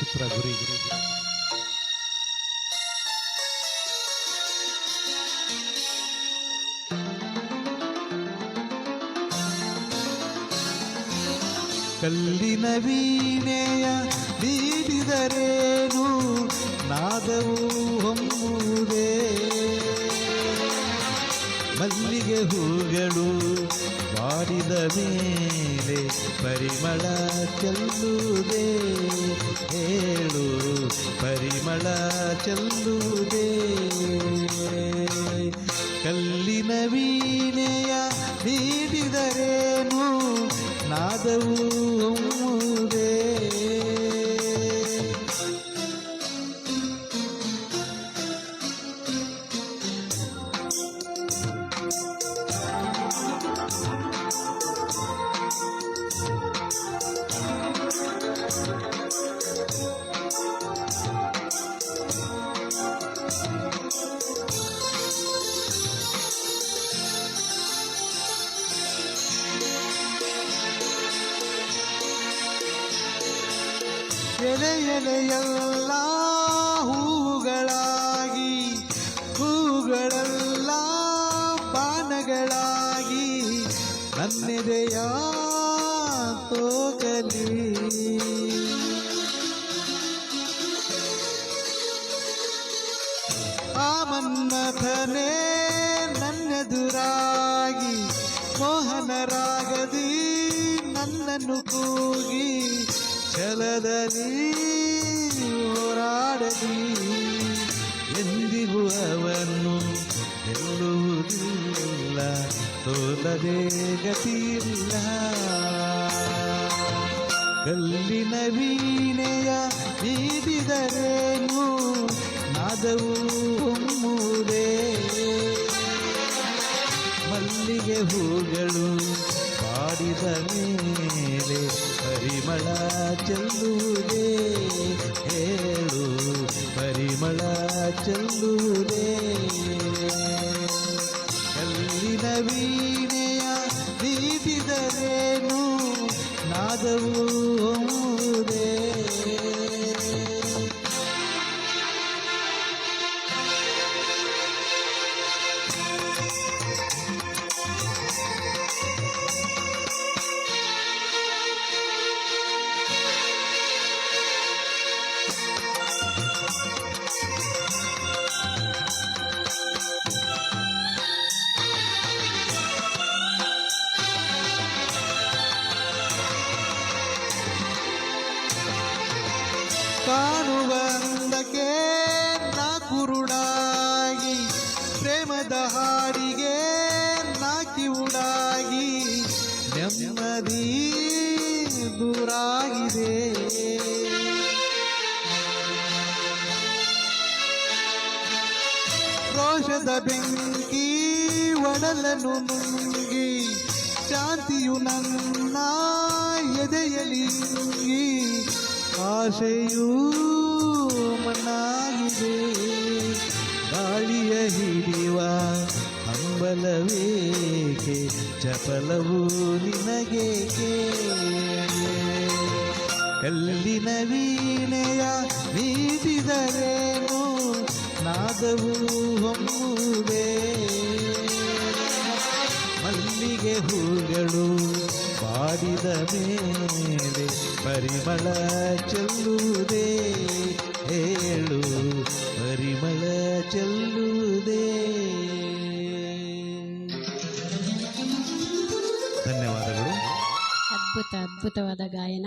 ಚಿತ್ರ ಗುರಿ. ಕಲ್ಲಿನ ವೀಣೆಯ ಹೂಗಳು ಬಾಡಿದ ಮೇಲೆ ಪರಿಮಳ ಚೆಲ್ಲುವುದೇ? ಹೇಳು ಪರಿಮಳ ಚೆಲ್ಲುವುದೇ? ಕಲ್ಲಿನ ವೀಣೆಯ ನೀಡಿದರೇನು? ನಾದವು ಎಲೆ ಎಲೆಯೆಲ್ಲ ಹೂಗಳಾಗಿ ಹೂಗಳೆಲ್ಲ ಪಾನಗಳಾಗಿ ನನ್ನೆದೆಯ ತೋಗಲಿ ಆ ಮನ್ಮಥನೇ ನನ್ನೆದುರಾಗಿ ಮೋಹನರಾಗದಿ ನನ್ನನ್ನು ಕೂಗಿ. ಛಲದಲ್ಲಿ ಹೋರಾಡಲಿ ಎಂದಿಗೂ ಅವನ್ನು ಗೆಲ್ಲುವುದಿಲ್ಲ ತೋಲದೆ ಗತಿಯಿಲ್ಲ. ಕಲ್ಲಿನ ವೀಣೆಯ ನೀಡಿದರೇನು ನಾದವು ಹೊಮ್ಮುವುದೇ. ಮಲ್ಲಿಗೆ ಹೂಗಳು ಬಾಡಿದ ಮೇಲೆ ಪರಿಮಳ ಚೆಲ್ಲುವುದೇ ಹೇಳು ಪರಿಮಳ ಚೆಲ್ಲುವುದೇ ಕಲ್ಲಿನ ವೀಣೆಯ ನೀಡಿದರೇನು ನಾದವು ಕಾಣುವ ಅಂದಕ್ಕೆ ನಾ ಕುರುಡಾಗಿ ಪ್ರೇಮದ ಹಾಡಿಗೆ ನಾ ಕಿವುಡಾಗಿ ನೆಮ್ಮದಿ ದೂರಾಗಿದೆ. ರೋಷದ ಬೆಂಕಿ ಒಡಲನು ನುಂಗಿ, ಶಾಂತಿಯು ನನ್ನ ಎದೆಯಲಿ ಆಶೆಯೂ ಮಣ್ಣಾಗಿದೆ. ಗಾಳಿಯ ಹಿಡಿಯುವ ಹಂಬಲವೇಕೆ? ಚಪಲವು ನಿನಗೇಕೆ? ಕಲ್ಲಿನ ವೀಣೆಯ ನೀಡಿದರೇನು ನಾದವು ಹೊಮ್ಮುವುದೇ ಪರಿಮಳ ಚೆಲ್ಲುವುದೇ? ಹೇಳು ಪರಿಮಳ ಚೆಲ್ಲುವುದೇ? ಧನ್ಯವಾದಗಳು. ಅದ್ಭುತ ಅದ್ಭುತವಾದ ಗಾಯನ.